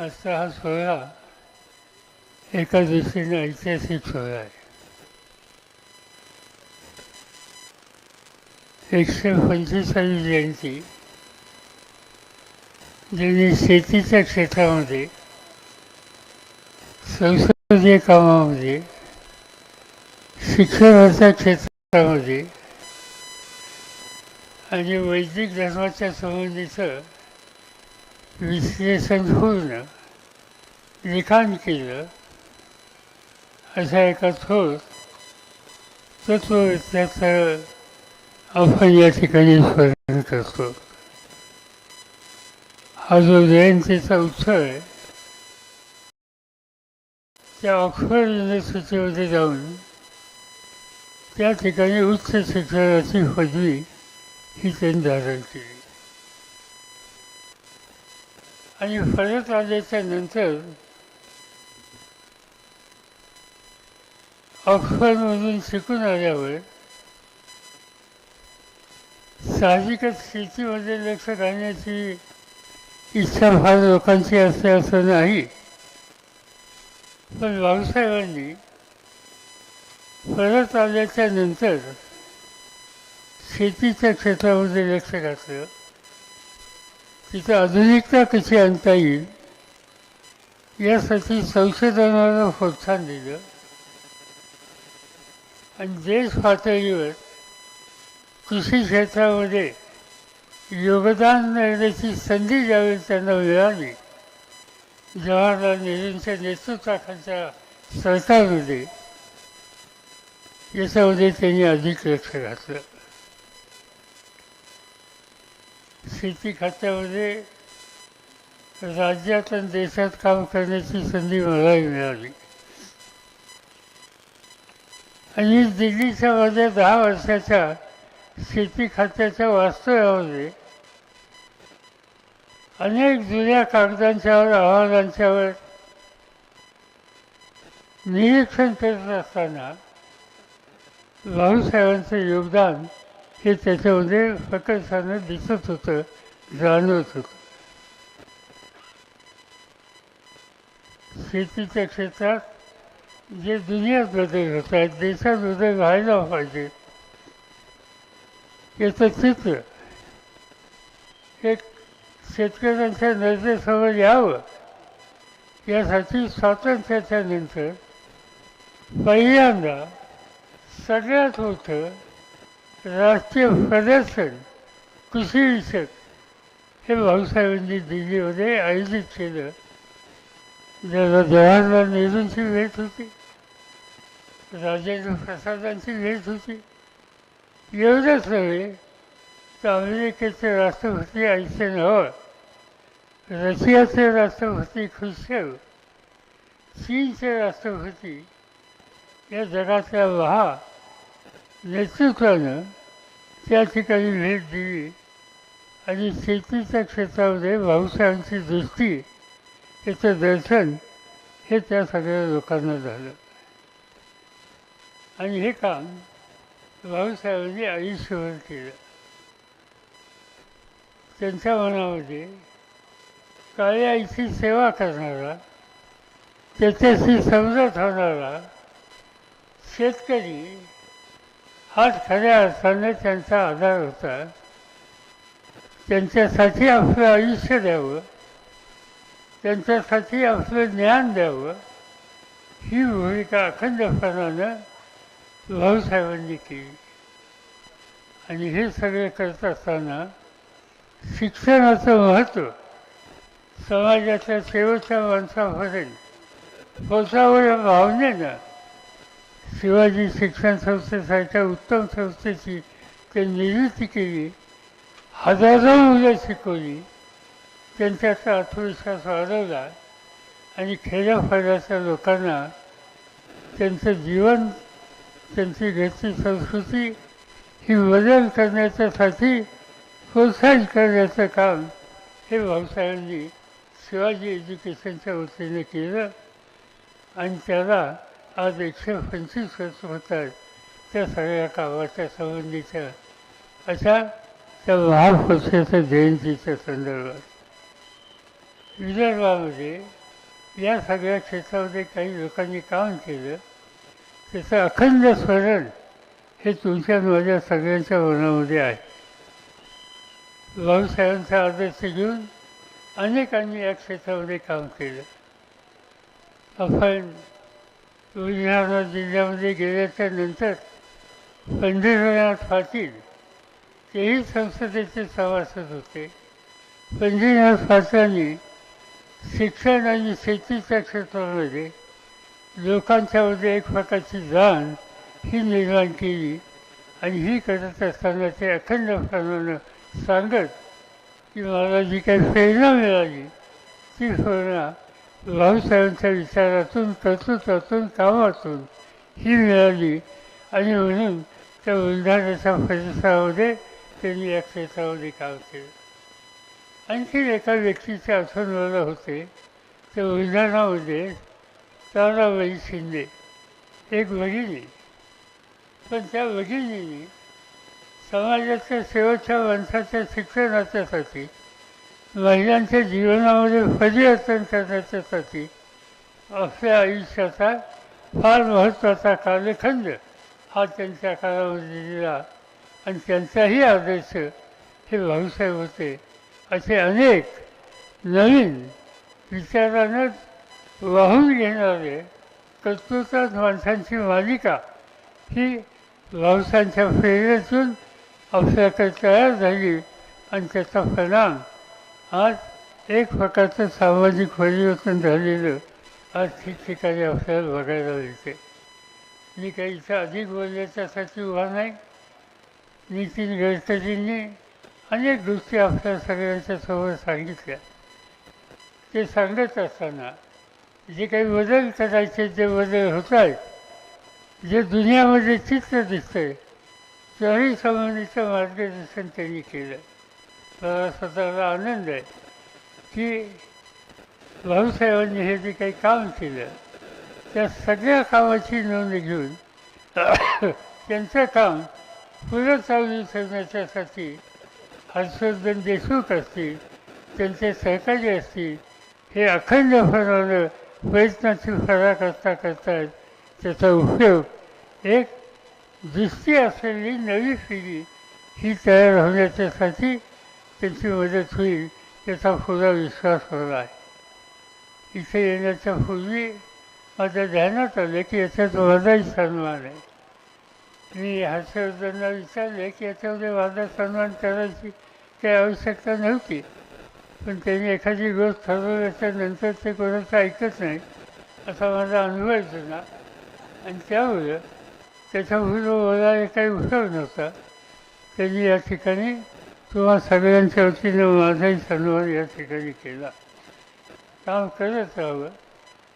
आजचा हा सोहळा एका दृष्टीने ऐतिहासिक सोहळा आहे एकशे पंचेचाळीस जयंती ज्यांनी शेतीच्या क्षेत्रामध्ये संसदीय कामामध्ये शिक्षणाच्या क्षेत्रामध्ये आणि वैदिक धर्माच्या संबंधीचं विश्लेषण होऊन लिखाण केलं अशा एका थोर तत्ववेत्याचं आपण या ठिकाणी स्मरण करतो. हा जो जयंतीचा उत्सव आहे त्या ऑक्सफर्ड युनिव्हर्सिटीमध्ये जाऊन त्या ठिकाणी उच्च शिक्षणाची पदवी ही त्यांनी धारण केली. आणि हळद आल्याच्यानंतर ऑक्सफर्डमधून शिकून आल्यावर साहजिकच शेतीमध्ये लक्ष घालण्याची इच्छा फार लोकांची असते असं नाही. पण बाबासाहेबांनी परत आल्याच्यानंतर शेतीच्या क्षेत्रामध्ये लक्ष घातलं. तिथे आधुनिकता कशी आणता येईल यासाठी संशोधनाला प्रोत्साहन दिलं. आणि देश पातळीवर कृषी क्षेत्रामध्ये योगदान देण्याची संधी ज्यावेळी त्यांना मिळाली जवाहरलाल नेहरूंच्या नेतृत्वाखालच्या सरकारमध्ये याच्यामध्ये त्यांनी अधिक लक्ष घातलं. शेती खात्यामध्ये राज्यात आणि देशात काम करण्याची संधी मलाही मिळाली. आणि दिल्लीच्या माझ्या दहा वर्षाच्या शेती खात्याच्या वास्तव्यामध्ये अनेक जुन्या कागदांच्यावर अहवालांच्यावर निरीक्षण करत असताना भाऊसाहेबांचं योगदान हे त्याच्यामध्ये प्रकर्षानं दिसत होतं जाणवत होतं. शेतीच्या क्षेत्रात जे दुनियात बदल होत आहेत देशात बदल व्हायला पाहिजे. याचं चित्र एक शेतकऱ्यांच्या नजरेसमोर यावं यासाठी स्वातंत्र्याच्या नंतर पहिल्यांदा सगळ्यात मोठं राष्ट्रीय प्रदर्शन कृषीविषयक हे भाऊसाहेबांनी दिल्लीमध्ये आयोजित केलं. ज्याला जवाहरलाल नेहरूंची भेट होती राजेंद्र प्रसादांची भेट होती. एवढंच नव्हे तर अमेरिकेचे राष्ट्रपती आयसेनहॉर रशियाचे राष्ट्रपती खुशेव चीनचे राष्ट्रपती या जगातल्या महा नेतृत्वानं त्या ठिकाणी भेट दिली आणि शेतीच्या क्षेत्रामध्ये भाऊसाहेबांची दृष्टी याचं दर्शन हे त्या सगळ्या लोकांना झालं. आणि हे काम भाऊसाहेबांनी आयुष्यभर केलं. त्यांच्या मनामध्ये काळ्या आईची सेवा करणारा त्याच्याशी समजत होणारा शेतकरी हाच खऱ्या अर्थाने त्यांचा आधार होता त्यांच्यासाठी आपलं आयुष्य द्यावं. त्यांच्यासाठी आपलं ज्ञान द्यावं. ही भूमिका अखंडपणानं भाऊसाहेबांनी केली. आणि हे सगळे करत असताना शिक्षणाचं महत्त्व समाजाच्या शेवटच्या माणसापर्यंत पोचावर भावनेनं शिवाजी शिक्षण संस्थेसारख्या उत्तम संस्थेची ते निर्मिती केली. हजारो मुलं शिकवली. त्यांच्याचा आत्मविश्वास वाढवला आणि खेड्यापाड्याच्या लोकांना त्यांचं जीवन त्यांची घरची संस्कृती ही बदल करण्याच्यासाठी प्रोत्साहित करण्याचं काम हे भाऊसाहेबांनी शिवाजी एज्युकेशनच्या वतीने केलं आणि त्याला आज एकशे पंचवीस वर्ष होतात त्या सगळ्या कामाच्या संबंधीच्या अशा त्या महापुरुषाच्या जयंतीच्या संदर्भात. विदर्भामध्ये या सगळ्या क्षेत्रामध्ये काही लोकांनी काम केलं. त्याचं अखंड स्मरण हे तुमच्या माझ्या सगळ्यांच्या मनामध्ये आहे. भाऊसाहेबांचा आदर्श घेऊन अनेकांनी या क्षेत्रामध्ये काम केलं. आपण बुलढाणा जिल्ह्यामध्ये गेल्याच्यानंतर पंढरीनाथ पाटील तेही संसदेचे सभासद होते. पंढरीनाथ पाटलांनी शिक्षण आणि शेतीच्या क्षेत्रामध्ये लोकांच्यामध्ये एक प्रकारची जाण ही निर्माण केली आणि ही करत असताना ते अखंडपणानं सांगत की मला जी काही प्रेरणा मिळाली. ती प्रेरणा भाऊसाहेबांच्या विचारातून तत्वतून कामातून ही मिळाली. आणि म्हणून त्या बुलढाण्याच्या परिसरामध्ये त्यांनी या क्षेत्रामध्ये काम केलं. आणखी एका व्यक्तीचे आठवण मला होते. ते बुलढाणामध्ये ताराबाई शिंदे एक भगिनी पण त्या भगिनीने समाजाच्या शेवटच्या माणसाच्या शिक्षणाच्यासाठी महिलांच्या जीवनामध्ये परिवर्तन करण्याच्यासाठी आपल्या आयुष्याचा फार महत्त्वाचा कालखंड हा त्यांच्या काळामध्ये दिला. आणि त्यांचाही आदर्श हे भाऊसाहेब होते असे अनेक नवीन विचारानं वाहून घेणारे कर्तृत्वात माणसांची मालिका ही भाऊसांच्या प्रेरणेतून आपल्याकडे तयार झाली आणि त्याचा परिणाम आज एक प्रकारचं सामाजिक परिवर्तन झालेलं आज ठिकठिकाणी आपल्याला बघायला मिळते. मी काही इथं अधिक बोलण्याच्यासाठी उभा नाही. नितीन गडकरींनी अनेक गोष्टी आपल्या सगळ्यांच्या समोर सांगितल्या. ते सांगत असताना जे काही बदल करायचे जे बदल होत आहेत जे दुनियामध्ये चित्र दिसतंय त्याही संबंधीचं मार्गदर्शन त्यांनी केलं. स्वतःला आनंद आहे की भाऊसाहेबांनी हे जे काही काम केलं त्या सगळ्या कामाची नोंद घेऊन त्यांचं काम पुढं चालू ठेवण्याच्यासाठी हर्षवर्धन देशमुख असतील त्यांचे सहकारी असतील हे अखंड अखंडपणानं प्रयत्नाची फरा करता करतात त्याचा उपयोग एक दृष्टी असलेली नवी पिढी ही तयार होण्याच्यासाठी त्यांची मदत होईल त्याचा पुरा विश्वास होला आहे इथे येण्याच्या पूर्वी माझ्या ध्यानात आलं की याच्यात माझाही सन्मान आहे मी हर्षवर्धनला विचारले की याच्यामध्ये माझा सन्मान करायची काही आवश्यकता नव्हती पण त्यांनी एखादी गोष्ट ठरवल्याच्या नंतर ते कोणाचं ऐकत नाही असा माझा अनुभव आहे त्यांना आणि त्यामुळं त्याच्यापुढं मला काही उपयोग नव्हता त्यांनी या ठिकाणी किंवा सगळ्यांच्या वतीनं माझाही सन्मान या ठिकाणी केला. काम करत राहावं.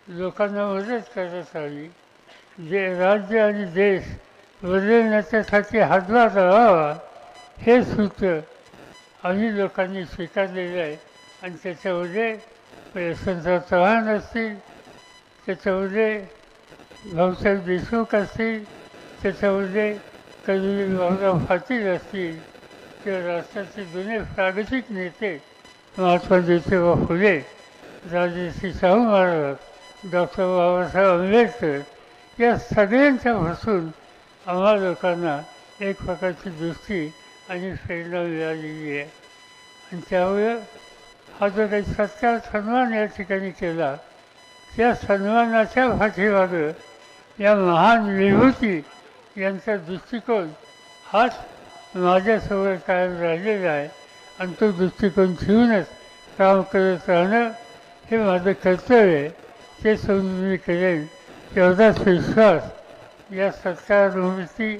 लोकांना मदत करत राहावी. जे राज्य आणि देश बदलण्याच्यासाठी हातभार लावावा हे सूत्र आम्ही लोकांनी स्वीकारलेलं आहे. आणि त्याच्यामध्ये यशवंतराव चव्हाण असतील त्याच्यामध्ये भाऊसाहेब देशमुख असतील त्याच्यामध्ये कधी भाऊराव पाटील असतील किंवा राष्ट्राचे जुने प्रागतिक नेते महात्मा ज्योतिबा फुले राजश्री शाहू महाराज डॉक्टर बाबासाहेब आंबेडकर या सगळ्यांच्यापासून आम्हा लोकांना एक प्रकारची दृष्टी आणि प्रेरणा मिळालेली आहे. आणि त्यामुळे हा जो काही सत्कार सन्मान या ठिकाणी केला त्या सन्मानाच्या पाठीमागं या महान विभूती यांचा दृष्टिकोन हाच माझ्यासमोर कायम राहिलेला आहे आणि तो दृष्टिकोन ठेवूनच काम करत राहणं हे माझं कर्तव्य आहे. ते समजून मी करेन. तेवढाच विश्वास या सत्कारभूमीची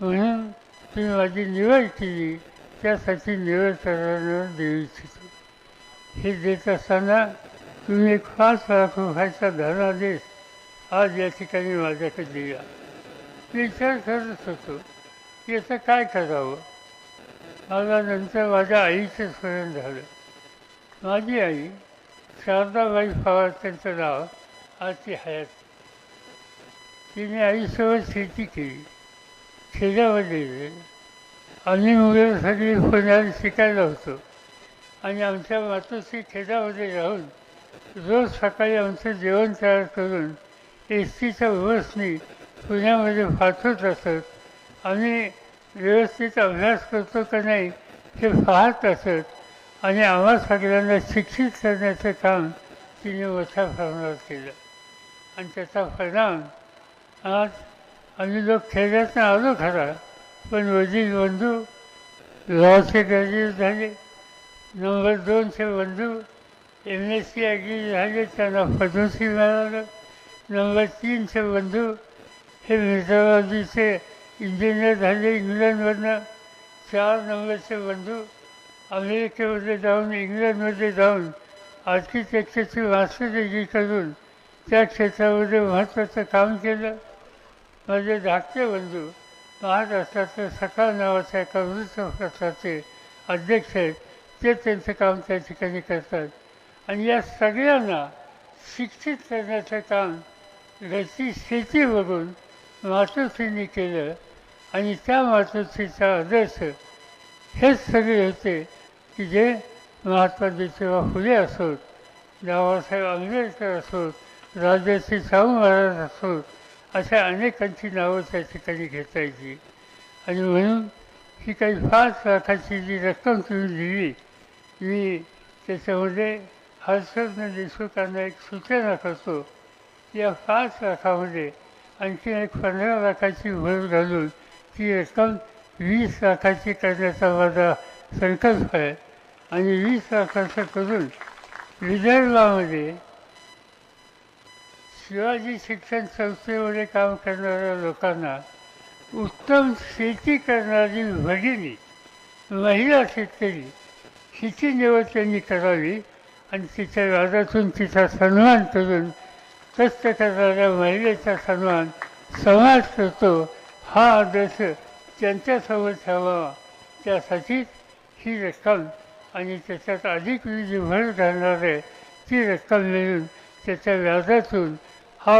म्हणून तुम्ही माझी निवड केली. त्यासाठी निवड करायला देऊ इच्छितो. हे देत असताना तुम्ही एक पाच लाख रुपयाचा धनादेश आज या ठिकाणी माझ्याकडे दिला. विचार करत होतो की आता काय करावं? मला नंतर माझ्या आईचं स्मरण झालं. माझी आई शारदाबाई पवार त्यांचं नाव आज ती हयात तिने आईसोबत शेती केली. खेड्यामध्ये आम्ही मुलं सगळी पुण्याला शिकायला होतो. आणि आमच्या मातोश्री खेड्यामध्ये राहून रोज सकाळी आमचं जेवण तयार करून एस टीच्या बसनी पुण्यामध्ये पाठवत असत. आम्ही व्यवस्थित अभ्यास करतो का नाही हे पाहत असत आणि आम्हा सगळ्यांना शिक्षित करण्याचं काम तिने मोठ्या प्रमाणावर केलं. आणि त्याचा परिणाम आज आम्ही लोक खेड्यातनं आलो खरा पण वडील बंधू लॉचे ग्रॅज्युएट झाले नंबर दोनचे बंधू एम एस सी ॲग्री झाले त्यांना पद्मश्री मिळालं. नंबर तीनचे बंधू हे मित्रवादीचे इंजिनियर झाले इंग्लंडमधनं चार नंबरचे बंधू अमेरिकेमध्ये जाऊन इंग्लंडमध्ये जाऊन आर्किटेक्चरची मास्टर डिग्री करून त्या क्षेत्रामध्ये महत्त्वाचं काम केलं. माझे धाकटे बंधू महाराष्ट्राचे सकाळ नावाच्या एका वृत्तपत्राचे अध्यक्ष आहेत. ते त्यांचं काम त्या ठिकाणी करतात. आणि या सगळ्यांना शिक्षित करण्याचं काम घरची शेती बघून मातोश्रींनी केलं. आणि त्या मातोश्रीचा आदर्श हेच सगळे होते की जे महात्मा ज्योतिबा फुले असोत बाबासाहेब आंबेडकर असोत राजर्षी शाहू महाराज असोत अशा अनेकांची नावं त्या ठिकाणी घेता येतील आणि म्हणून ही काही पाच लाखाची जी रक्कम तुम्ही दिली मी त्याच्यामध्ये हर्षवर्धन देशमुखांना एक सूचना करतो या पाच लाखामध्ये आणखी एक पंधरा लाखाची भर घालून ती रक्कम वीस लाखाची करण्याचा माझा संकल्प आहे. आणि वीस लाखाचं करून विदर्भामध्ये शिवाजी शिक्षण संस्थेमध्ये काम करणाऱ्या लोकांना उत्तम शेती करणारी भगिनी महिला शेतकरी हिची निवड त्यांनी करावी आणि तिच्या व्याजातून तिचा सन्मान करून कष्ट करणाऱ्या महिलेचा सन्मान समाज करतो. हा आदर्श त्यांच्यासमोर ठेवावा. त्यासाठीच ही रक्कम आणि त्याच्यात अधिक विधी भर घालणारे आहे ती रक्कम मिळून त्याच्या व्याजातून